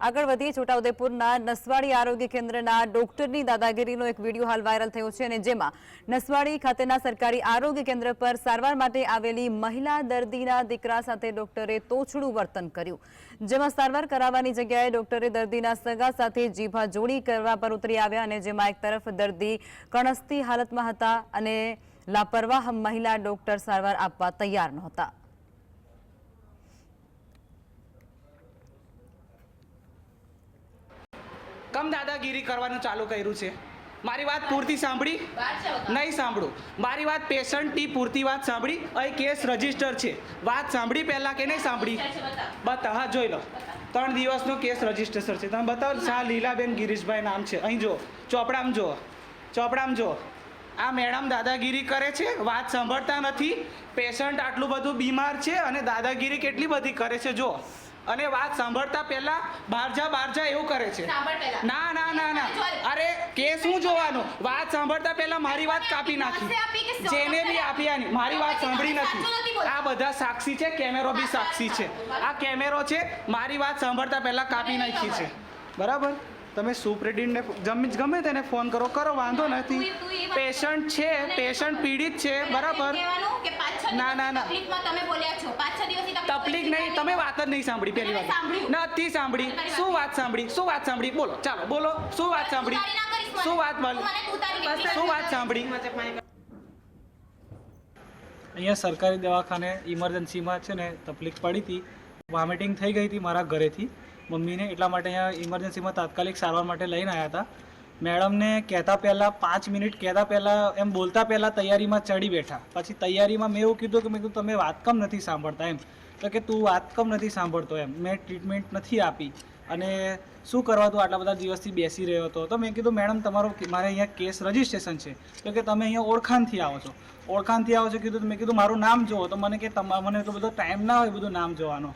આગળ વધીએ છોટાઉદેપુરના નસવાડી આરોગ્ય કેન્દ્રના ડોક્ટરની દાદાગીરીનો એક વીડિયો હાલ વાયરલ થયો છે અને જેમાં નસવાડી ખાતેના સરકારી આરોગ્ય કેન્દ્ર પર સારવાર માટે આવેલી મહિલા દર્દીના દીકરા સાથે ડોક્ટરે તોછડું વર્તન કર્યું. જેમાં સારવાર કરાવવાની જગ્યાએ ડોક્ટરે દર્દીના સગા સાથે જીભા જોડી કરવા પર ઉતરી આવ્યા અને જેમાં એક તરફ દર્દી કણસતી હાલતમાં હતા અને લાપરવાહ મહિલા ડોક્ટર સારવાર આપવા તૈયાર નહોતા. કમ દાદાગીરી કરવાનું ચાલુ કર્યું છે. મારી વાત પૂરતી સાંભળી? નહીં સાંભળું. મારી વાત પેશન્ટની પૂરતી વાત સાંભળી? અહીં કેસ રજિસ્ટર છે. વાત સાંભળી પહેલાં કે નહીં સાંભળી? બતા, હા, જોઈ લો. ત્રણ દિવસનો કેસ રજિસ્ટર છે. તમે બતાવો શાહ લીલાબેન ગિરીશભાઈ નામ છે. અહીં જો ચોપડામાં જો ચોપડામાં જો આ મેડમ દાદાગીરી કરે છે, વાત સાંભળતા નથી. પેશન્ટ આટલું બધું બીમાર છે અને દાદાગીરી કેટલી બધી કરે છે જો અને વાત સાંભળતા પહેલા બહાર જા બહાર જા એવું કરે છે. ના ના ના ના. અરે કેસ હું જોવાનું? વાત સાંભળતા પહેલા મારી વાત કાપી નાખી. કે જેને બી આપ્યાની આપી મારી વાત સાંભળી નથી. નથી આ બધા સાક્ષી છે કેમેરો બી સાક્ષી છે. આ કેમેરો છે મારી વાત સાંભળતા પહેલા કાપી નાખી છે. બરાબર? તમે સુપ્રેડિનને ગમે ગમે તેને ફોન કરો કરો વાંધો નથી. પેશન્ટ છે પેશન્ટ પીડિત છે બરાબર. ના, ના, ના. તકલીફ નહીં તમે વાત જ નહીં સાંભળી પહેલી વાત. નથી સાંભળી. શું વાત સાંભળી? શું વાત સાંભળી? બોલો ચાલો બોલો. શું વાત સાંભળી. શું વાત શું વાત સાંભળી? અહીંયા સરકારી દવાખાને ઇમરજન્સીમાં છે ને તકલીફ પડી હતી. વોમિટિંગ થઈ ગઈ હતી મારા ઘરેથી. મમ્મીને એટલા માટે અહીંયા ઇમરજન્સીમાં તાત્કાલિક સારવાર માટે લઈને આવ્યા હતા. મેડમને કહેતા પહેલાં પાંચ મિનિટ, કહેતા પહેલાં એમ બોલતા પહેલાં તૈયારીમાં ચડી બેઠા. પછી તૈયારીમાં મેં એવું કીધું કે મેં કીધું, તમે વાત કમ નથી સાંભળતા એમ. તો કે, તું વાત કમ નથી સાંભળતો એમ. મેં ટ્રીટમેન્ટ નથી આપી. અને શું કરવા તું આટલા બધા દિવસથી બેસી રહ્યો હતો? તો મેં કીધું, મેડમ, તમારો મારે અહીંયા કેસ રજિસ્ટ્રેશન છે. તો કે, તમે અહીંયા ઓળખાણથી આવો છો. ઓળખાણથી આવો છો, કીધું મેં કીધું, મારું નામ જુઓ તો મને કે મને તો બધો ટાઈમ ના હોય બધું નામ જોવાનો.